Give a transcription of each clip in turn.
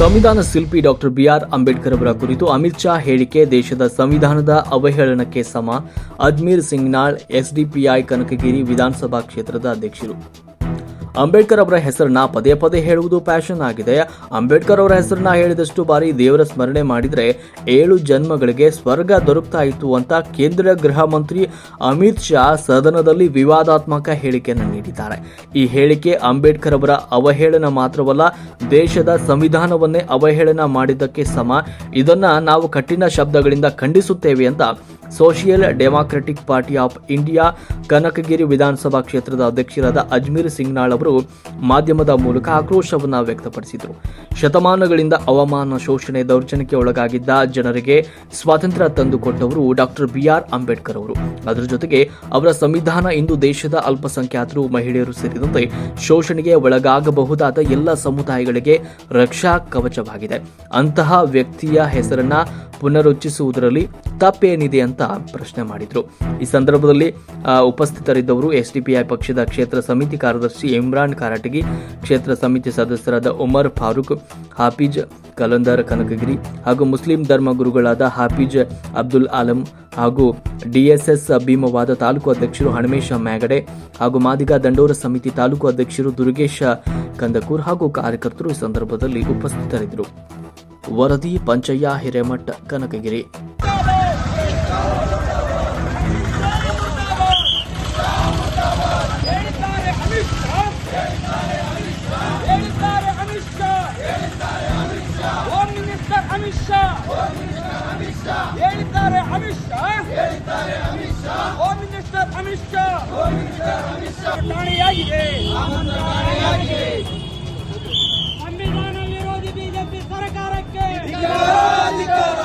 ಸಂವಿಧಾನ ಶಿಲ್ಪಿ doctor B R Ambedkar ಅವರ ಕುರಿತು ಅಮಿತ್ ಶಾ ಹೇಳಿಕೆ, ದೇಶದ ಸಂವಿಧಾನದ ಅವಹೇಳನಕ್ಕೆ ಸಮ. ಅಜ್ಮೀರ್ ಸಿಂಗ್ನಾಳ್, ಎಸ್ಡಿಪಿಐ ಕನಕಗಿರಿ ವಿಧಾನಸಭಾ ಕ್ಷೇತ್ರದ ಅಧ್ಯಕ್ಷರು. ಅಂಬೇಡ್ಕರ್ ಅವರ ಹೆಸರನ್ನ ಪದೇ ಪದೇ ಹೇಳುವುದು ಪ್ಯಾಷನ್ ಆಗಿದೆ. ಅಂಬೇಡ್ಕರ್ ಅವರ ಹೆಸರನ್ನ ಹೇಳಿದಷ್ಟು ಬಾರಿ ದೇವರ ಸ್ಮರಣೆ ಮಾಡಿದ್ರೆ ಏಳು ಜನ್ಮಗಳಿಗೆ ಸ್ವರ್ಗ ದೊರಕ್ತಾ ಇತ್ತು ಅಂತ ಕೇಂದ್ರ ಗೃಹ ಮಂತ್ರಿ ಅಮಿತ್ ಶಾ ಸದನದಲ್ಲಿ ವಿವಾದಾತ್ಮಕ ಹೇಳಿಕೆಯನ್ನು ನೀಡಿದ್ದಾರೆ. ಈ ಹೇಳಿಕೆ ಅಂಬೇಡ್ಕರ್ ಅವರ ಅವಹೇಳನ ಮಾತ್ರವಲ್ಲ, ದೇಶದ ಸಂವಿಧಾನವನ್ನೇ ಅವಹೇಳನ ಮಾಡಿದ್ದಕ್ಕೆ ಸಮ. ಇದನ್ನ ನಾವು ಕಠಿಣ ಶಬ್ದಗಳಿಂದ ಖಂಡಿಸುತ್ತೇವೆ ಅಂತ social democratic party of India Kanakagiri ವಿಧಾನಸಭಾ ಕ್ಷೇತ್ರದ ಅಧ್ಯಕ್ಷರಾದ ಅಜ್ಮೀರ್ ಸಿಂಗ್ನಾಳ್ ಅವರು ಮಾಧ್ಯಮದ ಮೂಲಕ ಆಕ್ರೋಶವನ್ನ ವ್ಯಕ್ತಪಡಿಸಿದರು. ಶತಮಾನಗಳಿಂದ ಅವಮಾನ ಶೋಷಣೆ ದೌರ್ಜನ್ಯಕ್ಕೆ ಒಳಗಾಗಿದ್ದ ಜನರಿಗೆ ಸ್ವಾತಂತ್ರ್ಯ ತಂದುಕೊಟ್ಟವರು ಡಾಕ್ಟರ್ ಬಿ ಆರ್ ಅಂಬೇಡ್ಕರ್ ಅವರು. ಅದರ ಜೊತೆಗೆ ಅವರ ಸಂವಿಧಾನ ಇಂದು ದೇಶದ ಅಲ್ಪಸಂಖ್ಯಾತರು, ಮಹಿಳೆಯರು ಸೇರಿದಂತೆ ಶೋಷಣೆಗೆ ಒಳಗಾಗಬಹುದಾದ ಎಲ್ಲ ಸಮುದಾಯಗಳಿಗೆ ರಕ್ಷಾ ಕವಚವಾಗಿದೆ. ಅಂತಹ ವ್ಯಕ್ತಿಯ ಹೆಸರನ್ನ ಪುನರುಚ್ಚಿಸುವುದರಲ್ಲಿ ತಪ್ಪೇನಿದೆ ಅಂತ ಪ್ರಶ್ನೆ ಮಾಡಿದ್ರು. ಈ ಸಂದರ್ಭದಲ್ಲಿ ಉಪಸ್ಥಿತರಿದ್ದವರು ಎಸ್ಡಿಪಿಐ ಪಕ್ಷದ ಕ್ಷೇತ್ರ ಸಮಿತಿ ಕಾರ್ಯದರ್ಶಿ ಇಮ್ರಾನ್ ಕಾರಟಗಿ ಕ್ಷೇತ್ರ ಸಮಿತಿ ಸದಸ್ಯರಾದ ಉಮರ್ ಫಾರೂಕ್, ಹಾಫೀಜ್ ಕಲಂದರ್ ಕನಕಗಿರಿ ಹಾಗೂ ಮುಸ್ಲಿಂ ಧರ್ಮ ಗುರುಗಳಾದ ಹಾಫೀಜ್ ಅಬ್ದುಲ್ ಆಲಂ ಹಾಗೂ ಡಿಎಸ್ಎಸ್ ಭೀಮವಾದ ತಾಲೂಕು ಅಧ್ಯಕ್ಷರು ಹಣಮೇಶ ಮ್ಯಾಗಡೆ ಹಾಗೂ ಮಾದಿಗ ದಂಡೋರ ಸಮಿತಿ ತಾಲೂಕು ಅಧ್ಯಕ್ಷರು ದುರ್ಗೇಶ ಕಂದಕೂರ್ ಹಾಗೂ ಕಾರ್ಯಕರ್ತರು ಈ ಸಂದರ್ಭದಲ್ಲಿ ಉಪಸ್ಥಿತರಿದ್ದರು. ವರದಿ ಪಂಚಯ್ಯ ಹಿರೇಮಠ, ಕನಕಗಿರಿ. ಹೇಳಿದ್ದಾರೆ Amit Shah. Home minister Amit Shah. ಸಂವಿಧಾನ ವಿರೋಧಿ ಬಿಜೆಪಿ ಸರ್ಕಾರಕ್ಕೆ. ಸಂವಿಧಾನ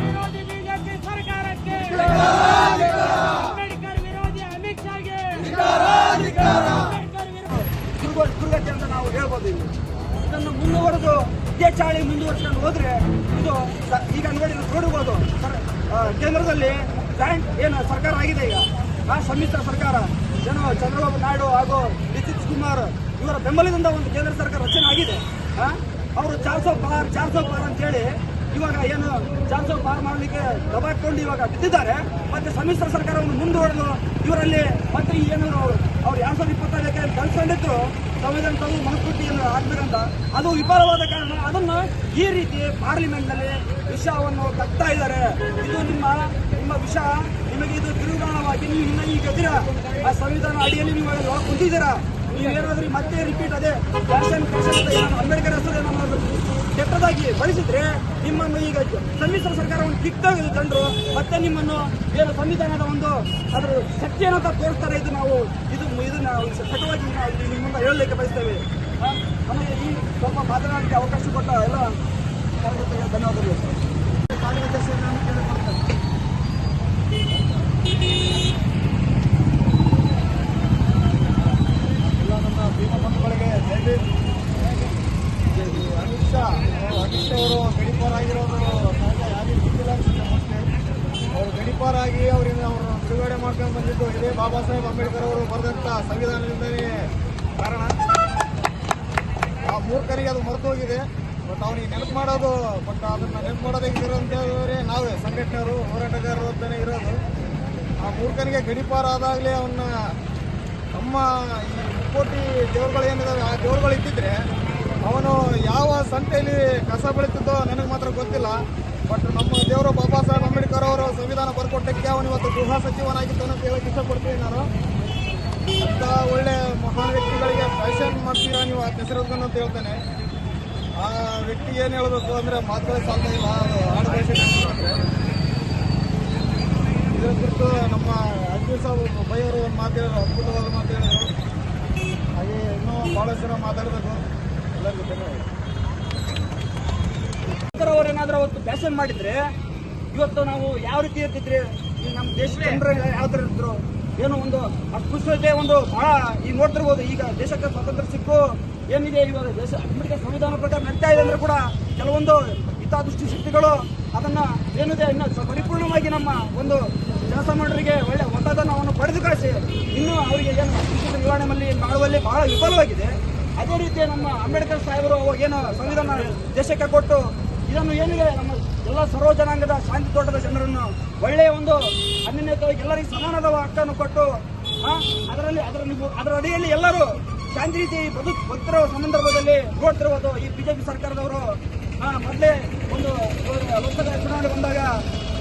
ವಿರೋಧಿ ಬಿಜೆಪಿ ಸರ್ಕಾರಕ್ಕೆ. ಅಂಬೇಡ್ಕರ್ ವಿರೋಧಿ ಅಮಿತ್ ಶಾಗೆ. ದುರ್ಗತಿ ಅಂತ ನಾವು ಹೇಳ್ಬೋದು ಇಲ್ಲಿ. ಇದನ್ನು ಮುಂದುವರೆದು ಇದೇ ಚಾಳಿ ಮುಂದುವರ್ಸ್ಕೊಂಡು ಹೋದ್ರೆ ಇದು ಈಗ ನೋಡಿ ನೋಡಿರ್ಬೋದು ಸರ್ ಕೇಂದ್ರದಲ್ಲಿ ಜಾಯಿಂಟ್ ಏನು ಸರ್ಕಾರ ಆಗಿದೆ ಈಗ? ಆ, ಸಮ್ಮಿಶ್ರ ಸರ್ಕಾರ, ಏನು ಚಂದ್ರಬಾಬು ನಾಯ್ಡು ಹಾಗೂ ನಿತೀಶ್ ಕುಮಾರ್, ಇವರ ಬೆಂಬಲದಿಂದ ಒಂದು ಕೇಂದ್ರ ಸರ್ಕಾರ ರಚನೆ ಆಗಿದೆ. ಅವರು ಚಾರ್ ಸೌ ಪಾರ್ ಚಾರ್ ಪಾರ್ ಅಂತೇಳಿ ಇವಾಗ ಏನು ಜಾನ್ಸೋ ಪಾರ್ ಮಾಡಲಿಕ್ಕೆ ದಬಾಕೊಂಡು ಇವಾಗ ಬಿದ್ದಿದ್ದಾರೆ. ಮತ್ತೆ ಸಮ್ಮಿಶ್ರ ಸರ್ಕಾರವನ್ನು ಮುಂದುವರೆದು ಇವರಲ್ಲಿ ಮತ್ತೆ ಈ ಏನು ಅವ್ರು ಎರಡ್ ಸಾವಿರದ ಇಪ್ಪತ್ತೈದಕ್ಕೆ ಕಳ್ಕೊಂಡಿದ್ರು ಸಂವಿಧಾನ ತಾವು ಆಗ್ಬೇಕಂತ ಅದು ವಿಫಲವಾದ ಕಾರಣ ಅದನ್ನ ಈ ರೀತಿ ಪಾರ್ಲಿಮೆಂಟ್ನಲ್ಲಿ ವಿಷಯವನ್ನು ಕಟ್ತಾ ಇದ್ದಾರೆ. ಇದು ನಿಮ್ಮ ನಿಮ್ಮ ವಿಷ ನಿಮಗೆ ಇದು ತಿರುಗಾಣವಾಗಿ ನೀವು ಇನ್ನ ಈಗ ಗದಿರ ಆ ಸಂವಿಧಾನ ಅಡಿಯಲ್ಲಿ ನೀವು ಕುಂತಿದ್ದೀರಾ? ನೀವೇನಾದ್ರೂ ಮತ್ತೆ ರಿಪೀಟ್ ಅದೇ ಫ್ಯಾಷನ್ ಫ್ಯಾಷನ್ ಅಂತ ಏನು ಅಂಬೇಡ್ಕರ್ ಹೆಸರು ಏನಾದ್ರು ಕೆಟ್ಟದಾಗಿ ಬಳಸಿದ್ರೆ ನಿಮ್ಮನ್ನು ಈಗ ಸಮ್ಮಿಶ್ರ ಸರ್ಕಾರವನ್ನು ಕಿತ್ತಾಗ ಜನರು ಮತ್ತೆ ನಿಮ್ಮನ್ನು ಏನು ಸಂವಿಧಾನದ ಒಂದು ಅದ್ರ ಶಕ್ತಿಯನ್ನು ತೋರಿಸ್ತಾರೆ ಇದು ನಾವು, ಇದು ಇದು ನಾವು ಕಟುವಾಗಿ ನಾವು ಹೇಳಲಿಕ್ಕೆ ಬಯಸ್ತೇವೆ. ನಮಗೆ ಈ ಸ್ವಲ್ಪ ಮಾತನಾಡಲಿಕ್ಕೆ ಅವಕಾಶ ಕೊಟ್ಟ ಎಲ್ಲ ಧನ್ಯವಾದಗಳು ಕಾರ್ಯಾಧ್ಯಕ್ಷರನ್ನು ನಾನು ಕೇಳಿಕೊಳ್ತೇನೆ ಎಲ್ಲ ನನ್ನ ಭೀಮ ಬಂಧುಗಳಿಗೆ ಜೈವೀರ್ ಅಮಿತ್ ಶಾ ಅಮಿತ್ ಶಾ ಅವರು ಗಡಿಪಾರ ಆಗಿರೋದು ಸಹಜ ಯಾರಿಗೂ ಗೊತ್ತಿಲ್ಲ ಅನ್ಸುತ್ತೆ ಮೋಸ್ಟ್ಲಿ ಅವರು ಗಡಿಪಾರ ಆಗಿ ಅವರಿಂದ ಅವರನ್ನು ಬಿಡುಗಡೆ ಮಾಡ್ಕೊಂಡು ಬಂದಿದ್ದು ಇದೇ ಬಾಬಾ ಸಾಹೇಬ್ ಅಂಬೇಡ್ಕರ್ ಅವರು ಬರೆದಂಥ ಸಂವಿಧಾನದಿಂದಲೇ ಕಾರಣ ಆ ಅದು ಮರೆತು ಹೋಗಿದೆ. ಬಟ್ ಅವ್ರಿಗೆ ನೆನಪು ಮಾಡೋದು ಬಟ್ ಅದನ್ನು ನೆನಪು ಮಾಡೋದೇ ಅವರೇ ನಾವೇ ಸಂಘಟನೆಯವರು, ಹೋರಾಟಗಾರರು ಅಂತಾನೆ ಇರೋದು. ಆ ಮೂರ್ಖನಿಗೆ ಗಡಿಪಾರ ಆದಾಗಲೇ ಅವನ್ನ ನಮ್ಮ ಈ ಕೋಟಿ ದೇವರುಗಳು ಏನಿದಾವೆ, ಆ ದೇವರುಗಳು ಇದ್ದಿದ್ರೆ ಅವನು ಯಾವ ಸಂತೆಯಲ್ಲಿ ಕಸ ಬೆಳೀತಿದ್ದೋ ನನಗೆ ಮಾತ್ರ ಗೊತ್ತಿಲ್ಲ. ಬಟ್ ನಮ್ಮ ದೇವರು ಬಾಬಾ ಸಾಹೇಬ್ ಅಂಬೇಡ್ಕರ್ ಅವರು ಸಂವಿಧಾನ ಬರ್ಕೊಟ್ಟಕ್ಕೆ ಅವನು ಇವತ್ತು ಗೃಹ ಸಚಿವನಾಗಿದ್ದಾನೆ ಅಂತ ಹೇಳಕ್ಕೆ ಇಷ್ಟಪಡ್ತೀನಿ ನಾನು. ಅಂತ ಒಳ್ಳೆ ಮಾಡ್ತೀರಾ ನೀವು? ಆ ಅಂತ ಹೇಳ್ತೇನೆ. ಆ ವ್ಯಕ್ತಿ ಏನು ಹೇಳಬೇಕು ಅಂದರೆ ಮಾತುಗಳೇ ಸಾಲ್ತಾ ಇಲ್ಲ ಆಡು ಭಾಷೆ ಕುರಿತು ನಮ್ಮ ಅಜ್ಜಿ ಸಾಹೇಬ್ ಬೈಯವರು ಒಂದು ಮಾತು ಹೇಳಿದ್ರು, ಅದ್ಭುತವಾದ ಮಾತು ಹೇಳಿದರು. ಹಾಗೆ ಇನ್ನೂ ಭಾಳಷ್ಟು ಜನ ಮಾತಾಡಬೇಕು. ಎಲ್ಲರಿಗೂ ಧನ್ಯವಾದ ಏನಾದರೂ ಅವತ್ತು ಫ್ಯಾಷನ್ ಮಾಡಿದ್ರೆ ಇವತ್ತು ನಾವು ಯಾವ ರೀತಿ ಇರ್ತಿದ್ರಿ? ಈ ನಮ್ಮ ಜನರು ಯಾವ ಇರ್ತಿದ್ರು ಏನು ಒಂದು ಅಸ್ಪೃಶ್ಯತೆ ಒಂದು ಬಹಳ ಈಗ ನೋಡ್ತಿರ್ಬೋದು. ಈಗ ದೇಶಕ್ಕೆ ಸ್ವಾತಂತ್ರ್ಯ ಸಿಕ್ಕು ಏನಿದೆ ಇವಾಗ ದೇಶ ಅಮೆರಿಕ ಸಂವಿಧಾನ ಪ್ರಕಾರ ನಡೀತಾ ಇದೆ ಅಂದ್ರೆ ಕೂಡ ಕೆಲವೊಂದು ಹಿತಾದೃಷ್ಟಿ ಶಕ್ತಿಗಳು ಅದನ್ನ ಏನಿದೆ ಇನ್ನು ಪರಿಪೂರ್ಣವಾಗಿ ನಮ್ಮ ಒಂದು ಜನಸಾಮಾನ್ಯರಿಗೆ ಒಳ್ಳೆ ಅವನು ಪಡೆದು ಕಳಿಸಿ ಇನ್ನು ಅವರಿಗೆ ಏನು ಅಸ್ಪೃಶ್ಯತೆ ನಿವಾರಣೆ ಮಾಡುವಲ್ಲಿ ಬಹಳ ವಿಫಲವಾಗಿದೆ. ಅದೇ ರೀತಿ ನಮ್ಮ ಅಂಬೇಡ್ಕರ್ ಸಾಹೇಬರು ಏನು ಸಂವಿಧಾನ ದೇಶಕ್ಕೆ ಕೊಟ್ಟು ಇದನ್ನು ಏನಿದೆ ನಮ್ಮ ಎಲ್ಲ ಸರ್ವ ಜನಾಂಗದ ಶಾಂತಿ ತೋಟದ ಜನರನ್ನು ಒಳ್ಳೆಯ ಒಂದು ಅನ್ಯನ್ಯತೆಯಾಗಿ ಎಲ್ಲರಿಗೂ ಸಮಾನದ ಹಕ್ಕನ್ನು ಕೊಟ್ಟು ಅದರಲ್ಲಿ ಅದರ ಅದರ ಅಡಿಯಲ್ಲಿ ಎಲ್ಲರೂ ಶಾಂತಿ ರೀತಿ ಬದುಕು, ಬದುಕಿರೋ ಸಂದರ್ಭದಲ್ಲಿ ನೋಡ್ತಿರ್ಬೋದು ಈ ಬಿಜೆಪಿ ಸರ್ಕಾರದವರು. ಮೊದಲೇ ಒಂದು ಲೋಕಸಭೆ ಚುನಾವಣೆ ಬಂದಾಗ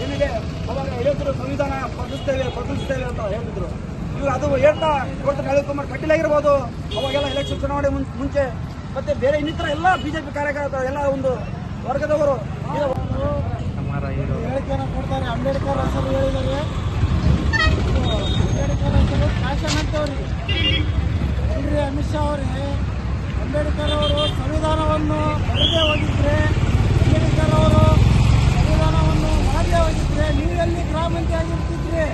ಏನಿದೆ, ಅವಾಗ ಹೇಳ್ತಿದ್ರು ಸಂವಿಧಾನ ಬದಲಿಸ್ತೇವೆ ಬದಲಿಸ್ತೇವೆ ಅಂತ ಹೇಳ್ತಿದ್ರು. ಇವರು ಅದು ಹೇಳ್ತಾ ಕೊಟ್ಟು ನಳಿನ್ ಕುಮಾರ್ ಕಟೀಲ್ ಆಗಿರ್ಬೋದು, ಅವಾಗೆಲ್ಲ ಎಲೆಕ್ಷನ್ ಚುನಾವಣೆ ಮುಂಚೆ. ಮತ್ತೆ ಬೇರೆ ಇನ್ನಿತರ ಎಲ್ಲ ಬಿಜೆಪಿ ಕಾರ್ಯಕರ್ತರು, ಎಲ್ಲ ಒಂದು ವರ್ಗದವರು. ಹೇಳಿಕೆಯನ್ನು ಕೊಡ್ತಾರೆ. ಅಂಬೇಡ್ಕರ್ ಹೆಸರು ಹೇಳಿದರೆ ಅಂಬೇಡ್ಕರ್ ಹೆಸರು ಫ್ಯಾಷನ್ ಅಂತ ಅವರಿಗೆ ಅಮಿತ್ ಶಾ ಅವರೇ. ಅಂಬೇಡ್ಕರ್ ಅವರು ಸಂವಿಧಾನವನ್ನು ಬರದೇ ಹೋಗಿದ್ರೆ ಅಂಬೇಡ್ಕರ್ ಅವರು ಸಂವಿಧಾನವನ್ನು ಮಾಡದೇ ಹೋಗಿದ್ರೆ ನೀವೆಲ್ಲಿ ಗ್ರಾಮಂತಿ ಆಗಿರ್ತಿದ್ರಿ?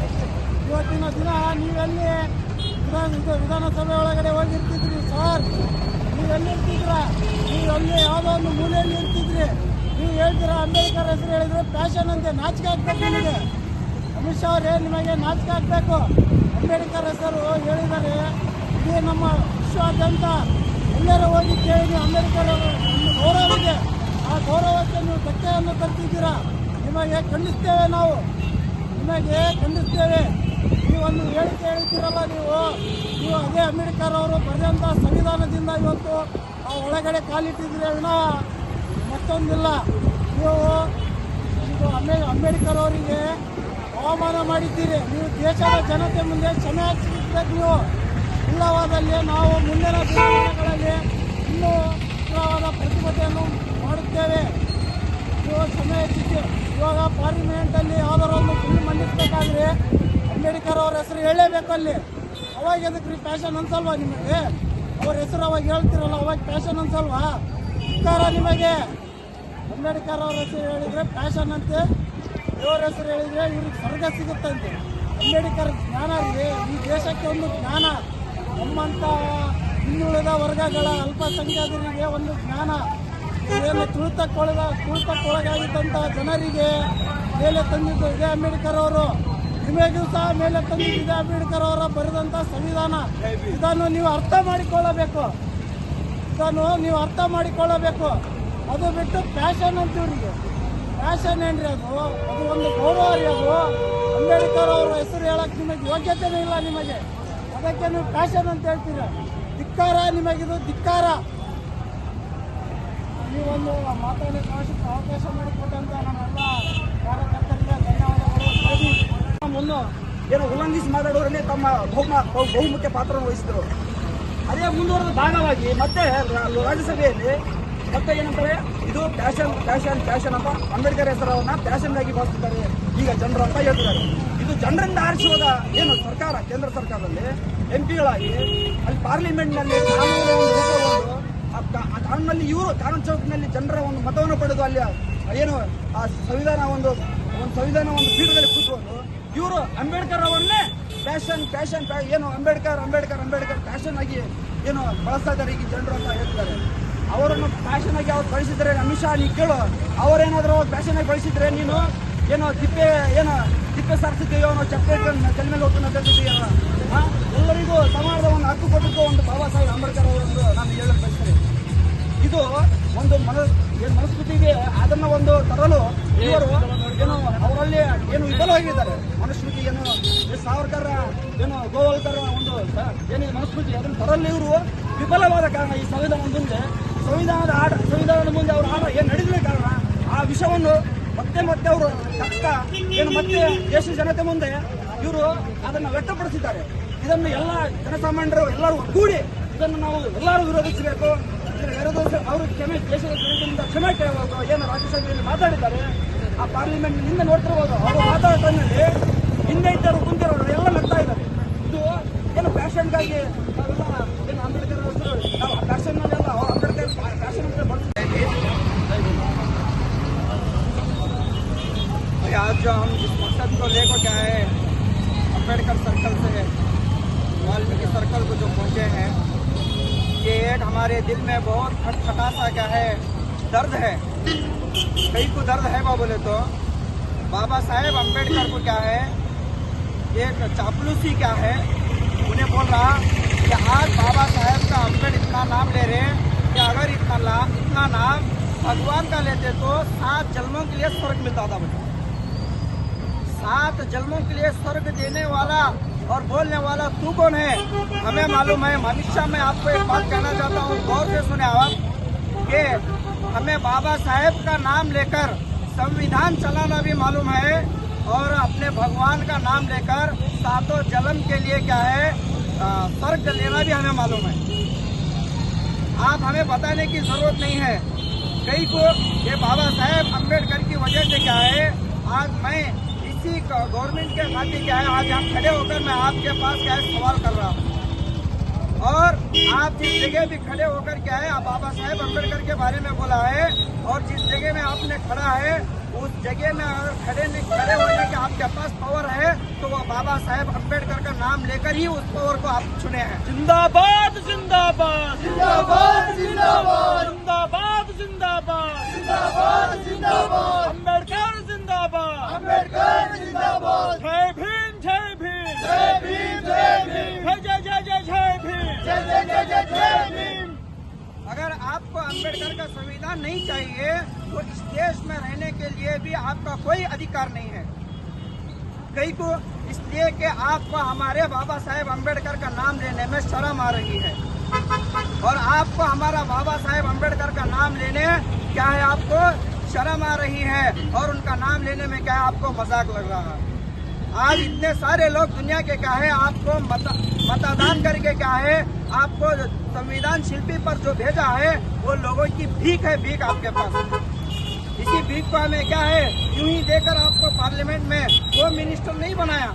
ಇವತ್ತಿನ ದಿನ ನೀವೆಲ್ಲಿ ವಿಧಾನ ವಿಧಾನಸಭೆ ಒಳಗಡೆ ಹೋಗಿರ್ತಿದ್ರಿ ಸರ್ ನೀವೆಲ್ಲಿ ಇರ್ತಿದ್ರ ನೀವು ಅಲ್ಲಿ ಯಾವುದೋ ಒಂದು ಮೂಲೆಯಲ್ಲಿ ಇರ್ತಿದ್ರಿ ನೀವು ಹೇಳ್ತೀರಾ ಅಂಬೇಡ್ಕರ್ ಹೆಸರು ಹೇಳಿದ್ರು ಫ್ಯಾಷನ್ ಅಂತೆ, ನಾಚಿಕೆ ಆಗ್ಬೇಕು ನಿಮಗೆ. ಅಮಿತ್ ಶಾ ಅವರೇ ನಿಮಗೆ ನಾಚಿಕೆ ಹಾಕಬೇಕು ಅಂಬೇಡ್ಕರ್ ಹೆಸರು ಹೇಳಿದರೆ ಇಡೀ ನಮ್ಮ ವಿಶ್ವಾದ್ಯಂತ ಎಲ್ಲರೂ ಹೋಗಿ ಕೇಳಿ ಅಂಬೇಡ್ಕರ್ ಅವರು ಒಂದು ಗೌರವ ಇದೆ ಆ ಗೌರವಕ್ಕೆ ನೀವು ಧಕ್ಕೆಯನ್ನು ತರ್ತಿದ್ದೀರಾ? ನಿಮಗೆ ಖಂಡಿಸ್ತೇವೆ ನಾವು. ನಿಮಗೆ ಖಂಡಿಸ್ತೇವೆ. ನೀವು ಒಂದು ಹೇಳಿಕೆ ಹೇಳ್ತೀರಲ್ಲ ನೀವು. ನೀವು ಅದೇ ಅಂಬೇಡ್ಕರ್ ಅವರು ಬರೆದಂಥ ಸಂವಿಧಾನದಿಂದ ಇವತ್ತು ಆ ಒಳಗಡೆ ಕಾಲಿಟ್ಟಿದ್ದೀರಿ ಅಣ್ಣ ಮತ್ತೊಂದಿಲ್ಲ. ನೀವು ಇದು ಅಂಬೇಡ್ ಅಂಬೇಡ್ಕರ್ ಅವರಿಗೆ ಅವಮಾನ ಮಾಡಿದ್ದೀರಿ. ನೀವು ದೇಶದ ಜನತೆ ಮುಂದೆ ಕ್ಷಮೆ ಹಚ್ಚಿರ್ಬೇಕು ನೀವು. ಇಲ್ಲವಾದಲ್ಲಿ ನಾವು ಮುಂದಿನ ದಿನಮಾನಗಳಲ್ಲಿ ಇನ್ನೂ ಉಗ್ರವಾದ ಪ್ರತಿಭಟನೆಯನ್ನು ಮಾಡುತ್ತೇವೆ. ನೀವು ಕ್ಷಮೆ ಹೆಚ್ಚಿಸಿ. ಇವಾಗ ಪಾರ್ಲಿಮೆಂಟಲ್ಲಿ ಯಾವ್ದಾರ ಒಂದು ಬಿಲ್ ಮಂಡಿಸ್ಬೇಕಾದ್ರೆ ಅಂಬೇಡ್ಕರ್ ಅವ್ರ ಹೆಸರು ಹೇಳಲೇಬೇಕು ಅಲ್ಲಿ. ಅವಾಗ ಎದಕ್ಕೆ ರೀ ಫ್ಯಾಷನ್ ಅನ್ಸಲ್ವಾ ನಿಮಗೆ? ಅವ್ರ ಹೆಸರು ಅವಾಗ ಹೇಳ್ತಿರಲ್ಲ, ಅವಾಗ ಫ್ಯಾಷನ್ ಅನ್ಸಲ್ವಾ? ಉತ್ತರ ನಿಮಗೆ. ಅಂಬೇಡ್ಕರ್ ಅವ್ರ ಹೆಸರು ಹೇಳಿದ್ರೆ ಫ್ಯಾಷನ್ ಅಂತೆ, ಇವ್ರ ಹೆಸರು ಹೇಳಿದ್ರೆ ಇವ್ರಿಗೆ ಸ್ವರ್ಗ ಸಿಗುತ್ತಂತೆ ಅಂಬೇಡ್ಕರ್ ಜ್ಞಾನ ಇದೆ, ಈ ದೇಶಕ್ಕೆ ಒಂದು ಜ್ಞಾನ. ನಮ್ಮಂಥ ಹಿಂದುಳಿದ ವರ್ಗಗಳ ಅಲ್ಪಸಂಖ್ಯಾತರಿಗೆ ಒಂದು ಜ್ಞಾನ. ಏನು ತುಳಿತಕ್ಕೊಳಗ ತುಳಿತಕ್ಕೊಳಗಾಗಿದ್ದಂಥ ಜನರಿಗೆ ಮೇಲೆ ತಂದಿದ್ದು ಇದೇ ಅಂಬೇಡ್ಕರ್ ಅವರು. ನಿಮಗೂ ಸಹ ಮೇಲೆ ತಂದಿದ್ದು ಇದೇ ಅಂಬೇಡ್ಕರ್ ಅವರ ಬರೆದಂಥ ಸಂವಿಧಾನ. ಇದನ್ನು ನೀವು ಅರ್ಥ ಮಾಡಿಕೊಳ್ಳಬೇಕು. ಇದನ್ನು ನೀವು ಅರ್ಥ ಮಾಡಿಕೊಳ್ಳಬೇಕು. ಅದು ಬಿಟ್ಟು ಪ್ಯಾಷನ್ ಅಂತ ಇವರಿಗೆ ಪ್ಯಾಷನ್ ಏನ್ರಿ ಅದು? ಅದು ಒಂದು ಗೌರವ ರೀ ಅದು. ಅಂಬೇಡ್ಕರ್ ಅವರ ಹೆಸರು ಹೇಳಕ್ ನಿಮಗೆ ಯೋಗ್ಯತೆನೇ ಇಲ್ಲ ನಿಮಗೆ. ಅದಕ್ಕೆ ನೀವು ಪ್ಯಾಷನ್ ಅಂತ ಹೇಳ್ತೀರ? ಧಿಕ್ಕಾರ ನಿಮಗಿದು, ಧಿಕ್ಕಾರ. ನೀವೊಂದು ಮಾತಾಡಿ ಅವಶ್ಯಕ ಅವಕಾಶ ಮಾಡಿಕೊಟ್ಟಂತ ನಮ್ಮೆಲ್ಲ ಕಾರ್ಯಕರ್ತರಿಗೆ ಧನ್ಯವಾದಗಳು. ಏನು ಉಲ್ಲಂಘಿಸಿ ಮಾತಾಡೋರನ್ನೇ ತಮ್ಮ ಬಹುಮ ಬಹುಮುಖ್ಯ ಪಾತ್ರವನ್ನು ವಹಿಸಿದರು. ಅದೇ ಮುಂದುವರೆದ ಭಾಗವಾಗಿ ಮತ್ತೆ ರಾಜ್ಯಸಭೆಯಲ್ಲಿ ಮತ್ತೆ ಏನಂತಾರೆ, ಇದು ಫ್ಯಾಷನ್ ಫ್ಯಾಷನ್ ಫ್ಯಾಷನ್ ಅಂತ ಅಂಬೇಡ್ಕರ್ ಹೆಸರನ್ನ ಫ್ಯಾಷನ್ ಆಗಿ ಬಳಸ್ತಿದ್ದಾರೆ ಈಗ ಜನರು ಅಂತ ಹೇಳ್ತಿದ್ದಾರೆ. ಇದು ಜನರಿಂದ ಆರಿಸುವಾಗ ಏನು ಸರ್ಕಾರ, ಕೇಂದ್ರ ಸರ್ಕಾರದಲ್ಲಿ ಎಂ ಪಿಗಳಾಗಿ ಅಲ್ಲಿ ಪಾರ್ಲಿಮೆಂಟ್ನಲ್ಲಿ ಕಾನೂನು ಆ ಕಾನೂನಲ್ಲಿ ಇವರು ಕಾನೂನು ಚೌಕಿನಲ್ಲಿ ಜನರ ಒಂದು ಮತವನ್ನು ಪಡೆದು ಅಲ್ಲಿ ಏನು ಆ ಸಂವಿಧಾನ ಒಂದು ಒಂದು ಸಂವಿಧಾನ ಒಂದು ಪೀಠದಲ್ಲಿ ಕೂತ್ಕೊಂಡು ಇವರು ಅಂಬೇಡ್ಕರ್ ಅವರನ್ನೇ ಫ್ಯಾಷನ್ ಫ್ಯಾಷನ್ ಏನು ಅಂಬೇಡ್ಕರ್ ಅಂಬೇಡ್ಕರ್ ಅಂಬೇಡ್ಕರ್ ಫ್ಯಾಷನ್ ಆಗಿ ಏನು ಬಳಸ್ತಾ ಇದ್ದಾರೆ ಈಗ ಜನರು ಅಂತ ಹೇಳ್ತಾರೆ ಅವರನ್ನು ಫ್ಯಾಷನ್ ಆಗಿ ಅವ್ರು ಬಳಸಿದ್ರೆ ಅಮಿತ್ ಶಾ ನೀ ಕೇಳು. ಅವರೇನಾದರೂ ಫ್ಯಾಷನ್ ಆಗಿ ಬಳಸಿದ್ರೆ ನೀನು ಏನೋ ತಿಪ್ಪೆ ಏನೋ ತಿಪ್ಪೆ ಸಾರಿಸಿದ್ದೀಯೋ ಅನ್ನೋ ಚಪ್ಪೆ ತಲೆ ಮೇಲೆ ಹೋಗ್ತಾನೆ ಕಲ್ತಿದ್ದೀಯ ಎಲ್ಲರಿಗೂ ಸಮಾಜದ ಒಂದು ಹಕ್ಕು ಕೊಟ್ಟಿದ್ದು ಒಂದು ಬಾಬಾ ಸಾಹೇಬ್ ಅಂಬೇಡ್ಕರ್ ಅವರೊಂದು ನಾನು ಹೇಳಲು ಬಯಸ್ತೇನೆ. ಇದು ಒಂದು ಮನ ಏನು ಮನಸ್ಕೃತಿಗೆ ಅದನ್ನ ಒಂದು ತರಲು ಇವರು ಏನು ಅವರಲ್ಲಿ ಏನು ವಿಫಲವಾಗಿದ್ದಾರೆ ಮನುಸ್ಮೃತಿ ಏನು ಸಾವರ್ಕರ, ಏನು ಗೋವಾಲ್ಕರ ಒಂದು ಏನೇ ಮನುಸ್ಮೃತಿ ಅದನ್ನು ತರಲು ಇವರು ವಿಫಲವಾದ ಕಾರಣ ಈ ಸಂವಿಧಾನ ಮುಂದೆ ಸಂವಿಧಾನದ ಆಡ, ಸಂವಿಧಾನದ ಮುಂದೆ ಅವರು ಆಡ ಏನು ನಡೆದಿಲ್ಲ ಆ ವಿಷಯವನ್ನು ಮತ್ತೆ ಮತ್ತೆ ಅವರು ತಕ್ಕ ಏನು ಮತ್ತೆ ದೇಶದ ಜನತೆ ಮುಂದೆ ಇವರು ಅದನ್ನು ವ್ಯಕ್ತಪಡಿಸಿದ್ದಾರೆ. ಇದನ್ನು ಎಲ್ಲ ಜನಸಾಮಾನ್ಯರು ಎಲ್ಲರೂ ಕೂಡಿ ಇದನ್ನು ನಾವು ಎಲ್ಲರೂ ವಿರೋಧಿಸಬೇಕು. ಅವರು ಕ್ಷಮೆ, ದೇಶದ ಜನತೆಯಿಂದ ಕ್ಷಮೆ ಕೇಳಬೇಕು. ಏನು ರಾಜ್ಯಸಭೆಯಲ್ಲಿ ಮಾತಾಡಿದ್ದಾರೆ. ಆ ಪಾರ್ಲಿಮೆಂಟ್ನಿಂದ ನೋಡ್ತಿರ್ಬೋದು. ಅವರು ಮಾತಾಡೋದ್ರಲ್ಲಿ ಹಿಂದೆ ಇದ್ದರು ಕುಂತಿರೋರು ಎಲ್ಲ ನಗ್ತಾ ಇದ್ದಾರೆ. ಇದು ಏನು ಫ್ಯಾಷನ್ಗಾಗಿ ನಾವೆಲ್ಲ ಏನು ಅಂಬೇಡ್ಕರ್ ನಾವು ಫ್ಯಾಷನ್ನಲ್ಲೆಲ್ಲ आज जो हम इस मकसद को लेकर के आए अंबेडकर सर्कल से, वाल्मीकि सर्कल को जो पहुँचे हैं, ये एक हमारे दिल में बहुत खटखटा सा क्या है, दर्द है। कई को दर्द है बा बोले तो। बाबा साहेब अंबेडकर को क्या है? एक चापलूसी क्या है? उन्हें बोल रहा कि आज नाम भगवान का लेते तो सात जन्मों के लिए स्वर्ग मिलता था मुझे। सात जन्मों के लिए स्वर्ग देने वाला और बोलने वाला तू कौन है? हमें मालूम है हमेशा मैं आपको एक बात कहना चाहता हूँ, गौर से सुने आप। कि हमें बाबा साहेब का नाम लेकर, संविधान चलाना भी मालूम है और अपने भगवान का नाम लेकर सातों जन्म के लिए क्या है स्वर्ग लेना भी हमें मालूम है। आप हमें बताने की ज़रूरत नहीं है। कई को ये बाबा साहेब अंबेडकर की वजह से क्या है, आज मैं इसी गवर्नमेंट के खाते क्या है आज हम खड़े होकर मैं आपके पास क्या सवाल कर रहा हूँ। और आप जिस जगह भी खड़े होकर क्या है, आप बाबा साहेब अंबेडकर के बारे में बोला है, और जिस जगह में आपने खड़ा है उस जगह में अगर खड़े नहीं खड़े होने के आपके पास पावर है तो वो बाबा साहेब अंबेडकर का नाम लेकर ही उस पावर को आप चुने हैं। जिंदाबाद जिंदाबाद। जिंदाबाद जिंदाबाद। जिंदाबाद जिंदाबाद। जिंदाबाद जिंदाबाद। अंबेडकर जिंदाबाद। अंबेडकर जिंदाबाद। जय भीम जय भीम। जय भीम जय भीम। जय जय जय जय जय भीम। जय जय जय जय जय भीम। अगर आपको अंबेडकर का संविधान नहीं चाहिए तो इस देश में रहने के लिए भी आपका कोई अधिकार नहीं है। कई को इसलिए कि आपको हमारे बाबा साहेब अंबेडकर का नाम लेने में शर्म आ रही है। और आपको हमारा बाबा साहेब अंबेडकर का नाम लेने क्या है आपको शर्म आ रही है और उनका नाम लेने में क्या है आपको मज़ाक लग रहा है? आज इतने सारे लोग दुनिया के क्या है आपको मत, मतदान करके क्या है आपको संविधान शिल्पी पर जो भेजा है वो लोगों की भीख है भीख आपके पास। इसी भीख को हमें क्या है? यूँ ही देकर आपको पार्लियामेंट में होम मिनिस्टर नहीं बनाया।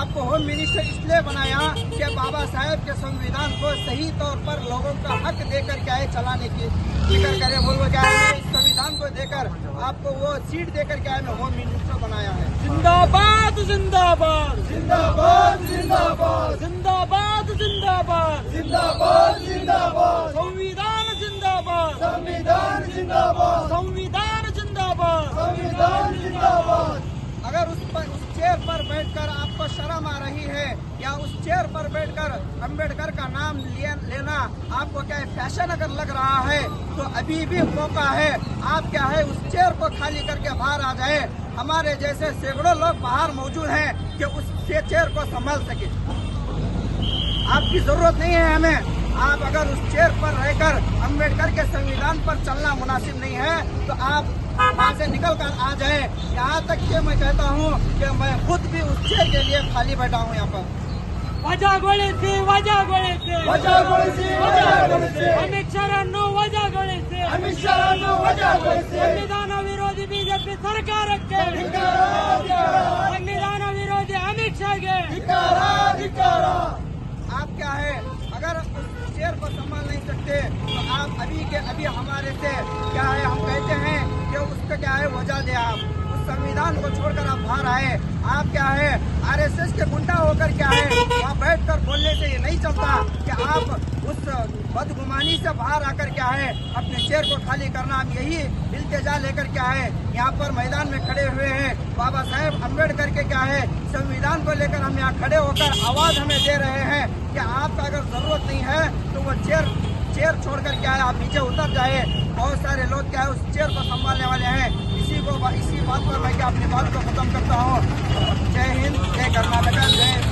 आपको होम मिनिस्टर इसलिए बनाया कि बाबा साहेब के संविधान को सही तौर पर लोगों का हक देकर क्या है चलाने की। फ़िक्र करे बोल वो क्या है इस संविधान को देकर आपको वो सीट देकर क्या है होम मिनिस्टर बनाया है। जिंदाबाद जिंदाबाद। जिंदाबाद जिंदाबाद। जिंदाबाद जिंदाबाद। जिंदाबाद जिंदाबाद संविधान जिंदाबाद संविधान जिंदाबाद संविधान जिंदाबाद संविधान जिंदाबाद अगर उस पर उस चेयर पर बैठकर आपको शर्म आ रही है या उस चेयर पर बैठकर अंबेडकर का नाम लिए, लेना आपको क्या है फ़ैशन अगर लग रहा है तो अभी भी मौका है। आप क्या है उस चेयर को खाली करके बाहर आ जाए। हमारे जैसे सैकड़ों लोग बाहर मौजूद हैं कि उस चेयर को संभाल सके। आपकी ज़रूरत नहीं है हमें। आप अगर उस चेयर पर रहकर अंबेडकर के संविधान पर चलना मुनासिब नहीं है तो आप वहाँ से निकल कर आ जाए। यहाँ तक कि मैं कहता हूँ कि मैं खुद भी उस चेयर के लिए खाली बैठा हूँ यहाँ पर। वजा गोले से वजा गोले से। वजा गोले से वजा गोळे से। अमित शरणनो वजा गोळे से। अमित शरणनो वजा गोले से। संविधान विरोधी बीजेपी सरकार के। संविधान विरोधी अमित शाह के। आप क्या है? अगर उस चेयर को संभाल नहीं सकते। तो आप अभी के अभी हमारे से क्या है, हम कहते हैं कि उसका क्या है वजह दे आप। उस संविधान को छोड़कर आप बाहर आए। आप क्या है, आरएसएस के गुंडा होकर क्या है, वहाँ बैठकर बोलने से ये नहीं चलता कि आप उस बदगुमानी से बाहर आकर क्या है, अपने शेर को खाली करना। हम यही इल्तजा लेकर क्या है, यहाँ पर मैदान में खड़े हुए हैं। बाबा साहेब अंबेडकर के क्या है, संविधान को लेकर हम यहाँ खड़े होकर आवाज़ हमें दे रहे हैं कि आपका अगर ज़रूरत नहीं है वो चेयर चेयर छोड़ कर क्या है? आप नीचे उतर जाए बहुत सारे लोग क्या है, उस चेयर को संभालने वाले हैं। इसी को, इसी बात पर मैं अपनी बात को खत्म करता हूँ। जय हिंद, जय कर्नाटका, जय